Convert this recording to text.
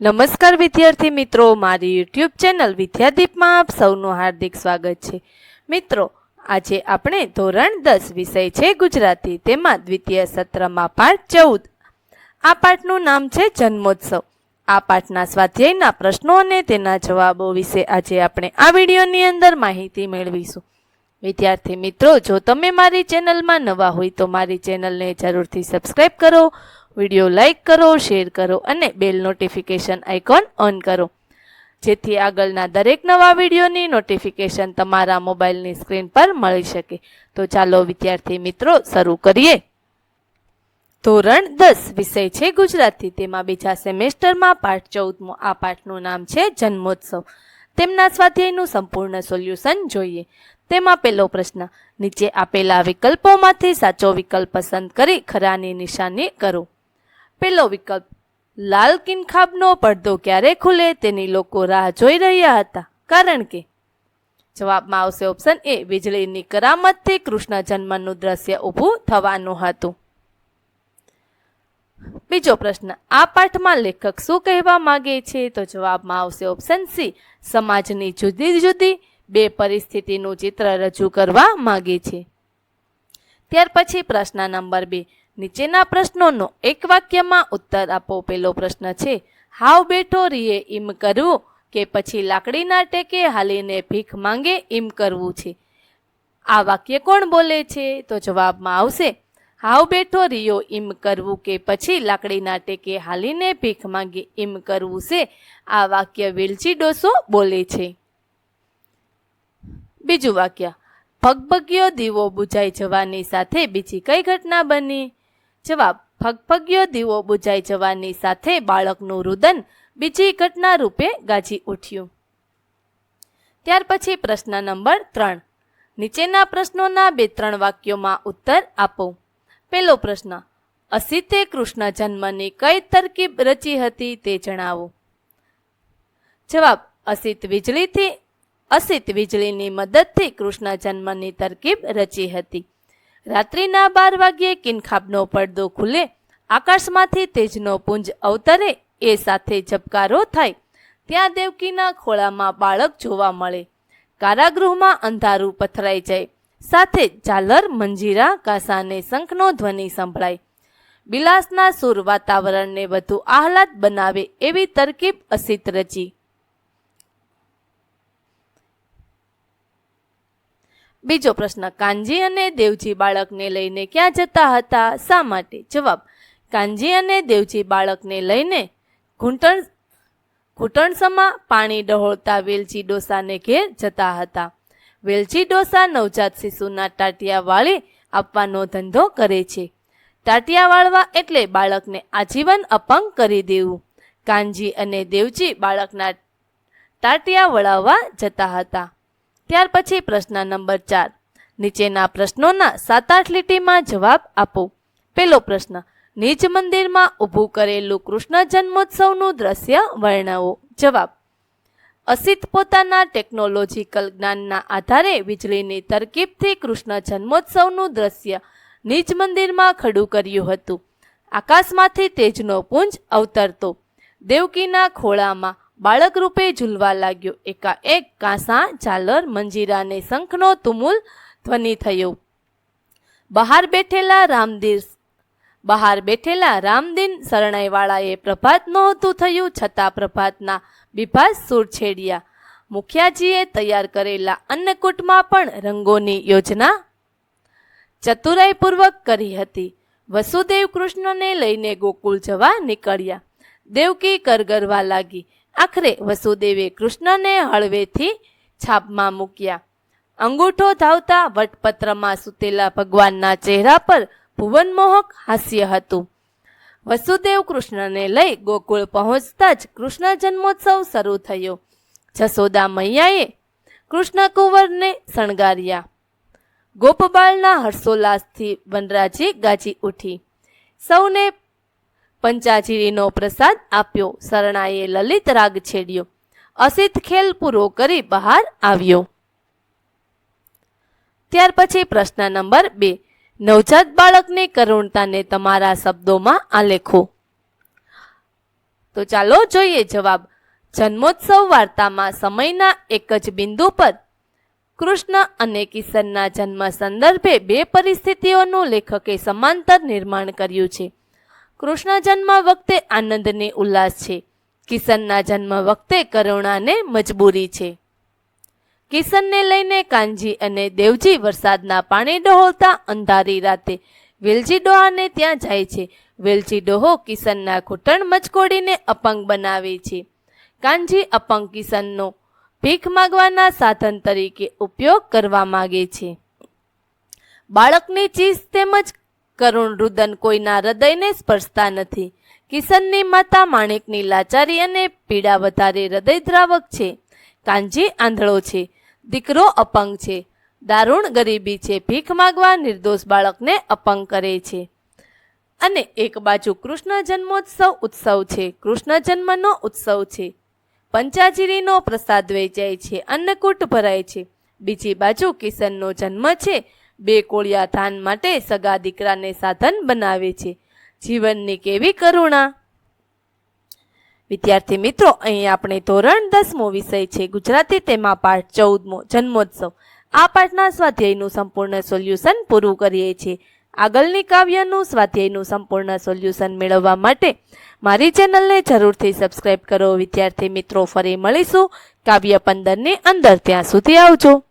નમસ્કાર વિદ્યાર્થી મિત્રો, મારી યુટ્યુબ ચેનલ વિદ્યાદીપમાં આપ સૌનું હાર્દિક સ્વાગત છે. મિત્રો, આજે આપણે ધોરણ દસ વિષય છે ગુજરાતી, તેમાં દ્વિતીય સત્રમાં પાઠ ચૌદ. આ પાઠનું નામ છે જન્મોત્સવ. આ પાઠના સ્વાધ્યાયના પ્રશ્નો અને તેના જવાબો વિશે આજે આપણે આ વિડીયોની અંદર માહિતી મેળવીશું. વિદ્યાર્થી મિત્રો, જો તમે મારી ચેનલમાં નવા હોય તો મારી ચેનલને જરૂરથી સબસ્ક્રાઈબ કરો વીડિયો લાઇક કરો, શેર કરો અને બેલ નોટિફિકેશન આઇકોન ઓન કરો. જેથી આગળના દરેક નવા વિડીયોની નોટિફિકેશન તમારા મોબાઈલની સ્ક્રીન પર મળી શકે. તો ચાલો વિદ્યાર્થી મિત્રો, શરૂ કરીએ. ધોરણ દસ વિષય છે ગુજરાતી. તેમાં બીજા સેમેસ્ટરમાં પાઠ ચૌદમો. આ પાઠનું નામ છે જન્મોત્સવ. તેમના સ્વાધ્યાયનું સંપૂર્ણ સોલ્યુશન જોઈએ. તેમાં પહેલો પ્રશ્ન, નીચે આપેલા વિકલ્પોમાંથી સાચો વિકલ્પ પસંદ કરી ખરાની નિશાની કરો. પહેલો વિકલ્પ. લાલ કિનખાબનો પડદો ક્યારે ખુલે તેની લોકો રાહ જોઈ રહ્યા હતા. કારણ કે જવાબમાં આવશે ઓપ્શન એ, વીજળીની કરામતથી કૃષ્ણ જન્મનું દ્રશ્ય ઊભું થવાનું હતું. બીજો પ્રશ્ન, આ પાઠમાં લેખક શું કહેવા માગે છે? તો જવાબમાં આવશે ઓપ્શન સી, સમાજની જુદી જુદી બે પરિસ્થિતિનું ચિત્ર રજૂ કરવા માગે છે. ત્યાર પછી પ્રશ્ન નંબર બે નીચેના પ્રશ્નોનો એક વાક્યમાં ઉત્તર આપો. પેલો પ્રશ્ન છે, હાવ બેઠો રીએ ઈમ કરવું કે પછી લાકડીના ટેકે હાલીને ભીખ માંગે ઈમ કરવું છે? આ વાક્ય કોણ બોલે છે? તો જવાબમાં આવશે, હાવ બેઠો રિયો ઈમ કરવું કે પછી લાકડીના ટેકે હાલીને ભીખ માંગે ઈમ કરવું છે? આ વાક્ય વેલચી ડોસો બોલે છે. બીજું વાક્ય ભગભગ્યો દીવો બુજાઈ જવાની સાથે બીજી કઈ ઘટના બની? જવાબ ફગફગ્યો દીવો બુજાઈ જવાની સાથે બાળકનું રુદન બીજી ઘટના રૂપે ગાજી ઉઠ્યું. ત્યાર પછી પ્રશ્ન નંબર ત્રણ. નીચેના પ્રશ્નોના બે ત્રણ વાક્યોમાં ઉત્તર આપો. પહેલો પ્રશ્ન, અસિતે કૃષ્ણ જન્મની કઈ તરકીબ રચી હતી તે જણાવો. જવાબ, અસિત વીજળીથી, અસિત વીજળીની મદદથી કૃષ્ણ જન્મની તરકીબ રચી હતી. રાત્રિના બાર વાગ્યે કિનખાબનો પડદો ખુલે, આકાશમાંથી તેજનો પુંજ અવતરે, એ સાથે ઝબકારો થાય. ત્યાં દેવકીના ખોળામાં બાળક જોવા મળે. કારાગૃહમાં અંધારું પથરાઈ જાય. સાથે ઝાલર, મંજીરા કાસાને શંખનો ધ્વનિ સંભળાય. બિલાસના સુર વાતાવરણને વધુ આહલાદ બનાવે એવી તરકીબ અસિત રચી. બીજો પ્રશ્ન, કાનજી અને દેવજી બાળકને લઈને ક્યાં જતા હતા? શા માટે? જવાબ, કાનજી અને દેવજી બાળકને લઈને ઘૂંટણ, ઘૂંટણસમાં પાણી ડહોળતા વેલચી ડોસાને ઘેર જતા હતા. વેલચી ડોસા નવજાત શિશુના ટાટિયા વાળી આપવાનો ધંધો કરે છે. ટાટિયા વાળવા એટલે બાળકને આજીવન અપંગ કરી દેવું. કાનજી અને દેવજી બાળકના ટાટિયા વળાવવા જતા હતા. ત્યાર પછી પ્રશ્ન નંબર ચાર. નીચેના પ્રશ્નોના સાત આઠ લીટીમાં જવાબ આપો. પહેલો પ્રશ્ન નિજ મંદિરમાં ઊભું કરેલું કૃષ્ણ જન્મોત્સવનું દ્રશ્ય વર્ણવો. જવાબ, અસિત પોતાના ટેકનોલોજીકલ જ્ઞાનના આધારે વીજળીની તરકીબથી કૃષ્ણ જન્મોત્સવનું દ્રશ્ય નિજ મંદિરમાં ખડું કર્યું હતું. આકાશમાંથી તેજનો પુંજ અવતરતો. દેવકીના ખોળામાં બાળક રૂપે ઝૂલવા લાગ્યો. એકાએક કાંસા, ઝાલર મંજીરાને શંખનો તુમુલ ધ્વનિ થયો. બહાર બેઠેલા રામદીર બહાર બેઠેલા રામદીન શરણાઈવાળાએ પ્રભાત નહોતું થયું છતાં પ્રભાતના બિભાસ સુર છેડ્યા. મુખિયાજીએ તૈયાર કરેલા અન્નકૂટમાં પણ રંગોની યોજના ચતુરાઈપૂર્વક કરી હતી. વસુદેવ કૃષ્ણને લઈને ગોકુળ જવા નીકળ્યા. દેવકી કરગરવા લાગી. આખરે વસુદેવે કૃષ્ણને હળવેથી છાપમાં મૂક્યા. અંગૂઠો ધાવતા વટપત્રમાં સૂતેલા ભગવાનના ચહેરા પર ભુવનમોહક હાસ્ય હતું. વસુદેવ કૃષ્ણને લઈ ગોકુળ પહોંચતા જ કૃષ્ણ જન્મોત્સવ શરૂ થયો. જસોદા મૈયાએ કૃષ્ણ કુંવરને શણગાર્યા. ગોપબાળના હર્ષોલ્લાસથી વનરાજી ગાજી ઉઠી. સૌને પંચાજીરીનો પ્રસાદ આપ્યો. શરણાએ લલિત રાગ છેડ્યો. અસિત ખેલ પૂરો કરી બહાર આવ્યો. ત્યાર પછી પ્રશ્ન નંબર બે. નવજાત બાળકની કરુણતાને તમારા શબ્દોમાં આલેખો. તો ચાલો જોઈએ જવાબ. જન્મોત્સવ વાર્તામાં સમયના એક જ બિંદુ પર કૃષ્ણ અને કિશનના જન્મ સંદર્ભે બે પરિસ્થિતિઓનું લેખકે સમાંતર નિર્માણ કર્યું છે. કૃષ્ણ જન્મ વખતે આનંદને ઉલ્લાસ છે. કિશનના જન્મ વખતે કરુણાને મજબૂરી છે. કિશનને લઈને કાનજી અને દેવજી વરસાદના પાણી ડહોળતા અંધારી રાતે વેલજી ડોહાને ત્યાં જાય છે. વેલજી ડોહો કિશનના ઘૂંટણ મચકોડીને અપંગ બનાવે છે. કાનજી અપંગ કિશનનો ભીખ માગવાના સાધન તરીકે ઉપયોગ કરવા માગે છે. બાળકની ચીજ તેમજ કરુણ રુદન કોઈના હૃદયને સ્પર્શતા નથી. કિશનની માતા માણેકની લાચારી અને પીડા વધારે હૃદયદ્રાવક છે. કાનજી આંધળો છે. દીકરો અપંગ છે. દારૂણ ગરીબી છે. ભીખ માગવા નિર્દોષ બાળકને અપંગ કરે છે. અને એક બાજુ કૃષ્ણ જન્મોત્સવ ઉત્સવ છે. કૃષ્ણ જન્મનો ઉત્સવ છે. પંચાજીરીનો પ્રસાદ વેચાય છે. અન્નકૂટ ભરાય છે. બીજી બાજુ કિશનનો જન્મ છે. બે કોળિયા ધાન માટે સગા દીકરાને સાધન બનાવે છે. જીવનની કેવી કરુણા. વિદ્યાર્થી મિત્રો, અહીં આપણે ધોરણ દસમો વિષય છે. ગુજરાતી તેમાં પાઠ ચૌદમો, જન્મોત્સવ. આ પાઠના સ્વાધ્યાયનું સંપૂર્ણ સોલ્યુશન પૂરું કરીએ છીએ. આગળની કાવ્યનું સ્વાધ્યાયનું સંપૂર્ણ સોલ્યુશન મેળવવા માટે મારી ચેનલને જરૂરથી સબસ્ક્રાઇબ કરો. વિદ્યાર્થી મિત્રો, ફરી મળીશું. કાવ્ય પંદરની અંદર ત્યાં સુધી આવજો.